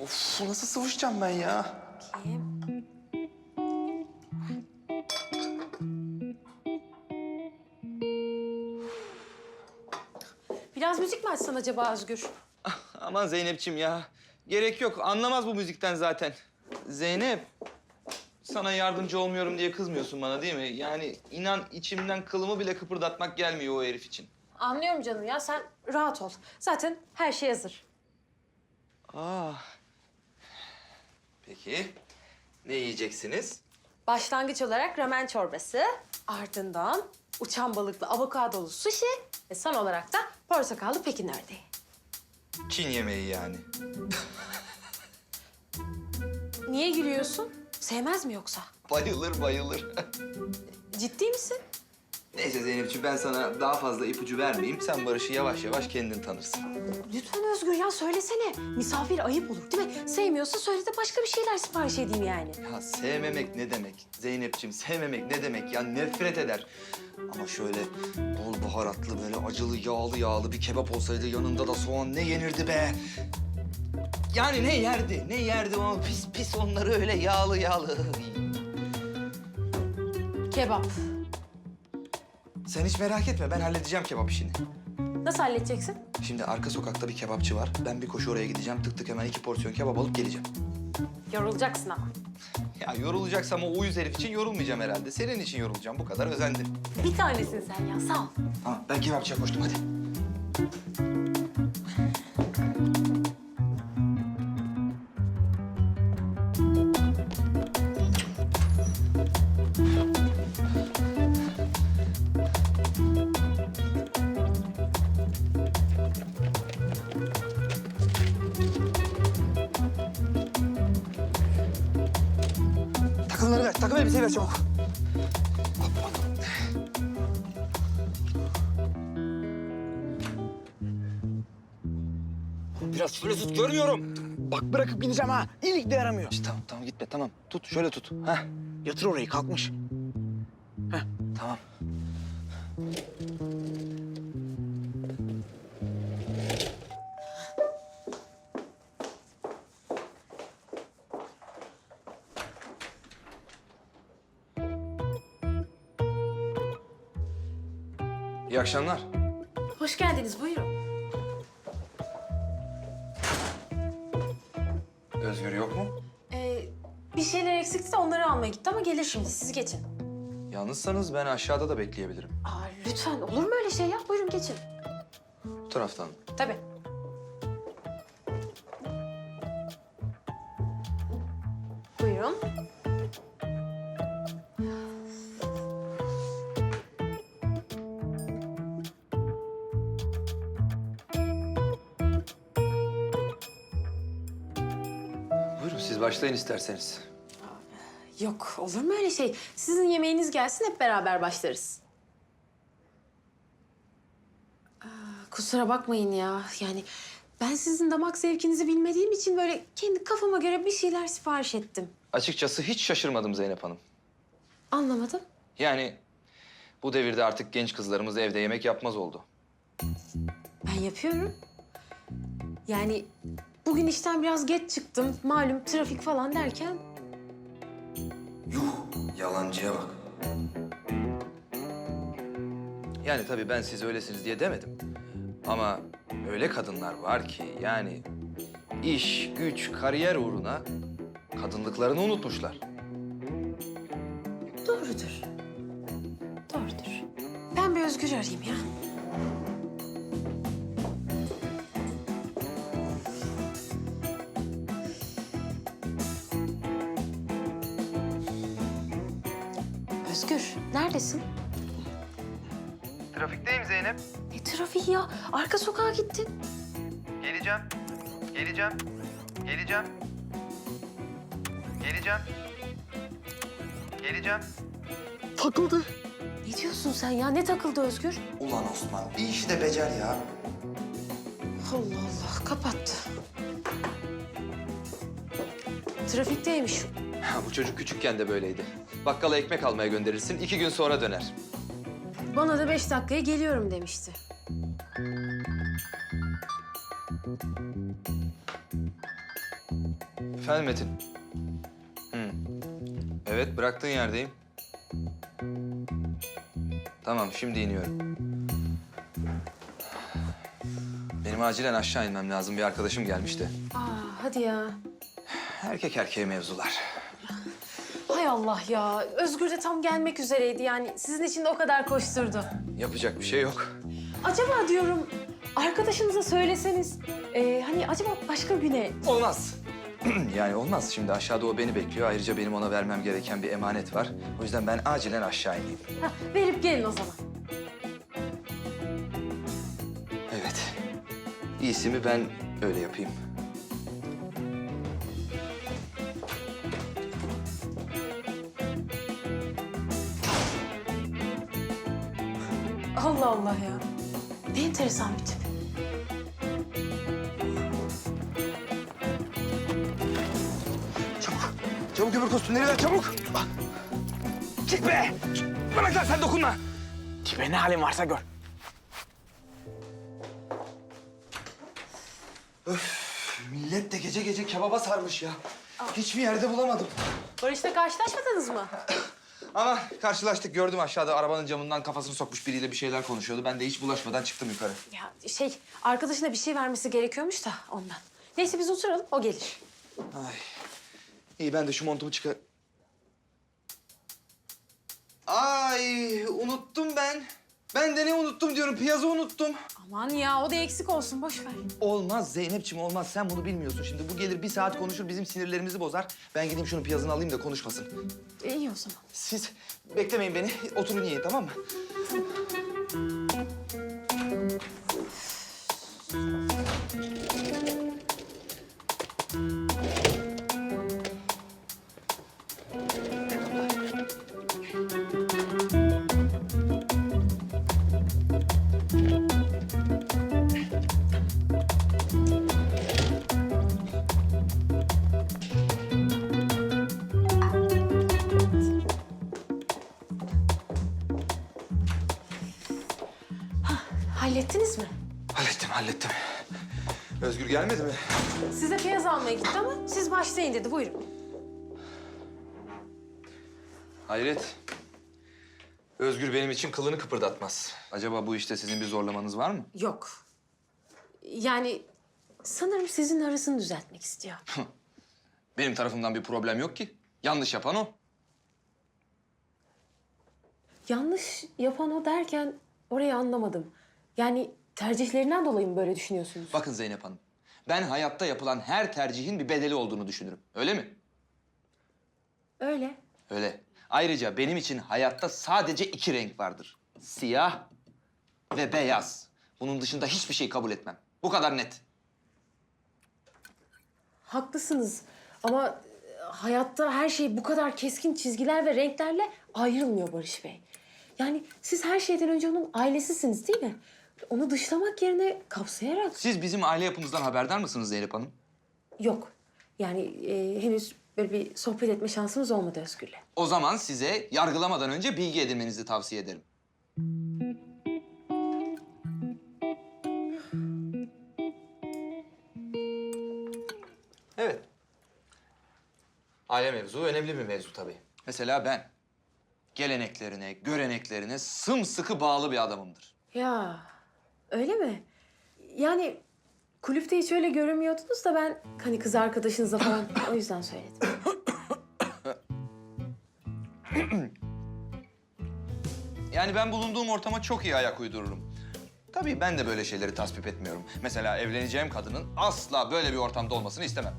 Of nasıl sıvışacağım ben ya? Kim? Biraz müzik mi açsan acaba Özgür? Aman Zeynep'ciğim ya. Gerek yok. Anlamaz bu müzikten zaten. Zeynep. Sana yardımcı olmuyorum diye kızmıyorsun bana değil mi? Yani inan içimden kılımı bile kıpırdatmak gelmiyor o herif için. Anlıyorum canım ya sen rahat ol. Zaten her şey hazır. Aa. Peki. Ne yiyeceksiniz? Başlangıç olarak ramen çorbası, ardından uçan balıklı avokadolu sushi ve son olarak da portakallı pekin ördeği. Çin yemeği yani. Niye gülüyorsun? Sevmez mi yoksa? Bayılır bayılır. Ciddi misin? Neyse Zeynep'ciğim ben sana daha fazla ipucu vermeyeyim. Sen Barış'ı yavaş yavaş kendin tanırsın. Lütfen Özgür ya söylesene. Misafir ayıp olur değil mi? Sevmiyorsa söyle de başka bir şeyler sipariş edeyim yani. Ya sevmemek ne demek? Zeynep'ciğim sevmemek ne demek ya? Nefret eder. Ama şöyle bol baharatlı böyle acılı yağlı yağlı bir kebap olsaydı yanında da soğan ne yenirdi be? Yani ne yerdi? Ne yerdi o pis pis onları öyle yağlı yağlı. Kebap. Sen hiç merak etme ben halledeceğim kebap işini. Nasıl halledeceksin? Şimdi arka sokakta bir kebapçı var. Ben bir koşu oraya gideceğim. Tık tık hemen iki porsiyon kebap alıp geleceğim. Yorulacaksın ama. Ya yorulacaksam o uyuz herif için yorulmayacağım herhalde. Senin için yorulacağım. Bu kadar özendim. Bir tanesin sen ya sağ ol. Tamam ben kebapçıya koştum hadi. Takımları ver, takım elbiseyi ver çabuk. Biraz şöyle tut görmüyorum. Bak bırakıp gideceğim ha. İyilik de yaramıyor. İşte tamam tamam gitme tamam. Tut şöyle tut. Heh Yatır orayı kalkmış. tamam. Akşamlar. Hoş geldiniz buyurun. Özgür yok mu? Ee, bir şeyler eksikti de onları almaya gitti ama gelir şimdi siz geçin. Yalnızsanız ben aşağıda da bekleyebilirim. Aa, lütfen olur mu öyle şey ya? Buyurun geçin. Bu taraftan. Tabii. Siz başlayın isterseniz. Yok olur mu öyle şey? Sizin yemeğiniz gelsin hep beraber başlarız. Aa, kusura bakmayın ya. Yani ben sizin damak zevkinizi bilmediğim için böyle kendi kafama göre bir şeyler sipariş ettim. Açıkçası hiç şaşırmadım Zeynep Hanım. Anlamadım. Yani bu devirde artık genç kızlarımız evde yemek yapmaz oldu. Ben yapıyorum. Yani bugün işten biraz geç çıktım. Malum trafik falan derken Yuh, yalancıya bak. Yani tabii ben siz öylesiniz diye demedim. Ama öyle kadınlar var ki yani iş, güç, kariyer uğruna kadınlıklarını unutmuşlar. doğrudur. Doğrudur. Ben bir Özgür arayayım ya. Neredesin? Trafikteyim Zeynep. Ne trafiği ya? Arka sokağa gittin. Geleceğim. Geleceğim. Geleceğim. Geleceğim. Geleceğim. Takıldı. Ne diyorsun sen ya? Ne takıldı Özgür? Ulan Osman bir işi de becer ya. Allah Allah, kapattı. Trafikteymiş. Ha, bu çocuk küçükken de böyleydi. Bakkala ekmek almaya gönderirsin, iki gün sonra döner. Bana da beş dakikaya geliyorum demişti. Efendim Metin? Hı. Evet, bıraktığın yerdeyim. Tamam, şimdi iniyorum. Benim acilen aşağı inmem lazım. Bir arkadaşım gelmişti. Aa, hadi ya. Erkek erkeğe mevzular. Hay Allah ya. Özgür de tam gelmek üzereydi yani. Sizin için de o kadar koşturdu. Yapacak bir şey yok. Acaba diyorum arkadaşınıza söyleseniz... e, hani acaba başka güne... Olmaz. yani olmaz. Şimdi aşağıda o beni bekliyor. Ayrıca benim ona vermem gereken bir emanet var. O yüzden ben acilen aşağı ineyim. Ha, verip gelin o zaman. Evet. İyisi mi ben öyle yapayım. Allah Allah ya. Ne enteresan bir tip. Çabuk. Çabuk öbür kostümleri ver çabuk. Çık be. Bana sen dokunma. Tipe ne halin varsa gör. Millet de gece gece kebaba sarmış ya. Hiçbir yerde bulamadım. Barış'ta karşılaşmadınız mı? Ama karşılaştık gördüm aşağıda arabanın camından kafasını sokmuş biriyle bir şeyler konuşuyordu. Ben de hiç bulaşmadan çıktım yukarı. Ya şey, arkadaşına bir şey vermesi gerekiyormuş da ondan. Neyse biz oturalım, o gelir. Ay. İyi ben de şu montumu çıkar... Ay unuttum ben. Ben de ne unuttum diyorum piyazı unuttum. Aman ya, o da eksik olsun, boş ver. Olmaz Zeynep'ciğim olmaz sen bunu bilmiyorsun. Şimdi bu gelir bir saat konuşur bizim sinirlerimizi bozar. Ben gideyim şunun piyazını alayım da konuşmasın. E, iyi o zaman. Siz beklemeyin beni oturun yiyin tamam mı? Hallettiniz mi? Hallettim hallettim. Özgür gelmedi mi? Size piyaz almaya gitti ama siz başlayın dedi, buyurun. Hayret. Özgür benim için kılını kıpırdatmaz. Acaba bu işte sizin bir zorlamanız var mı? Yok. Yani sanırım sizin arasını düzeltmek istiyor. Benim tarafımdan bir problem yok ki. Yanlış yapan o. Yanlış yapan o derken orayı anlamadım. Yani tercihlerinden dolayı mı böyle düşünüyorsunuz? Bakın Zeynep Hanım. Ben hayatta yapılan her tercihin bir bedeli olduğunu düşünürüm. Öyle mi? Öyle. Öyle. Ayrıca benim için hayatta sadece iki renk vardır. Siyah ve beyaz. Bunun dışında hiçbir şey kabul etmem. Bu kadar net. Haklısınız ama e, hayatta her şey bu kadar keskin çizgiler ve renklerle ayrılmıyor Barış Bey. Yani siz her şeyden önce onun ailesisiniz değil mi? Onu dışlamak yerine kapsayarak... Siz bizim aile yapımızdan haberdar mısınız Zeynep Hanım? Yok. Yani e, henüz böyle bir sohbet etme şansımız olmadı Özgür'le. O zaman size yargılamadan önce bilgi edinmenizi tavsiye ederim. Evet. Aile mevzu önemli bir mevzu tabii. Mesela ben geleneklerine, göreneklerine sımsıkı bağlı bir adamımdır. Ya öyle mi? Yani kulüpte hiç öyle görünmüyordunuz da ben hani kız arkadaşınızla falan o yüzden söyledim. Yani ben bulunduğum ortama çok iyi ayak uydururum. Tabii ben de böyle şeyleri tasvip etmiyorum. Mesela evleneceğim kadının asla böyle bir ortamda olmasını istemem.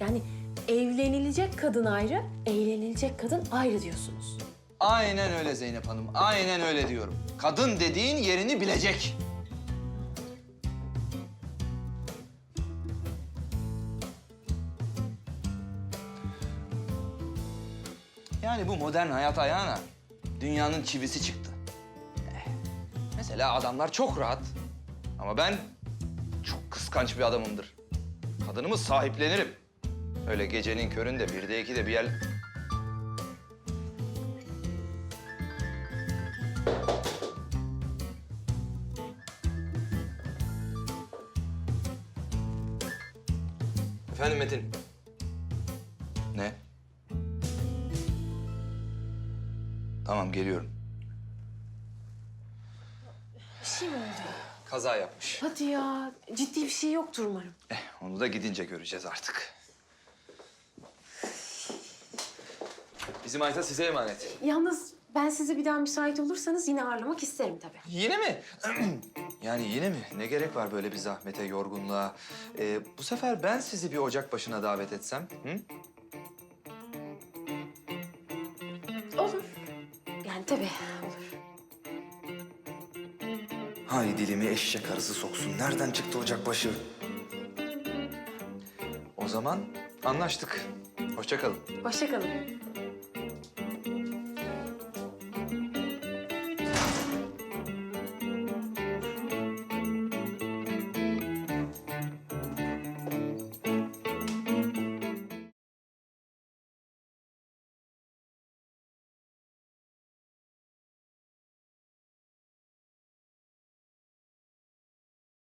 Yani evlenilecek kadın ayrı, eğlenilecek kadın ayrı diyorsunuz. Aynen öyle Zeynep Hanım. Aynen öyle diyorum. Kadın dediğin yerini bilecek. Yani bu modern hayat ayağına dünyanın çivisi çıktı. Mesela adamlar çok rahat. Ama ben çok kıskanç bir adamımdır. Kadınımı sahiplenirim. Öyle gecenin köründe birde ikide bir yer... Metin? Ne? Tamam geliyorum. Bir şey mi oldu? Kaza yapmış. Hadi ya. Ciddi bir şey yoktur umarım. Eh, onu da gidince göreceğiz artık. Bizim Ayta size emanet. Yalnız ben sizi bir daha müsait olursanız yine ağırlamak isterim tabii. Yine mi? yani yine mi? Ne gerek var böyle bir zahmete, yorgunluğa? Ee, bu sefer ben sizi bir ocak başına davet etsem. Hı? Olur. Yani tabii olur. Hay dilimi eşek arısı soksun. Nereden çıktı ocakbaşı? O zaman anlaştık. Hoşça kalın. Hoşça kalın.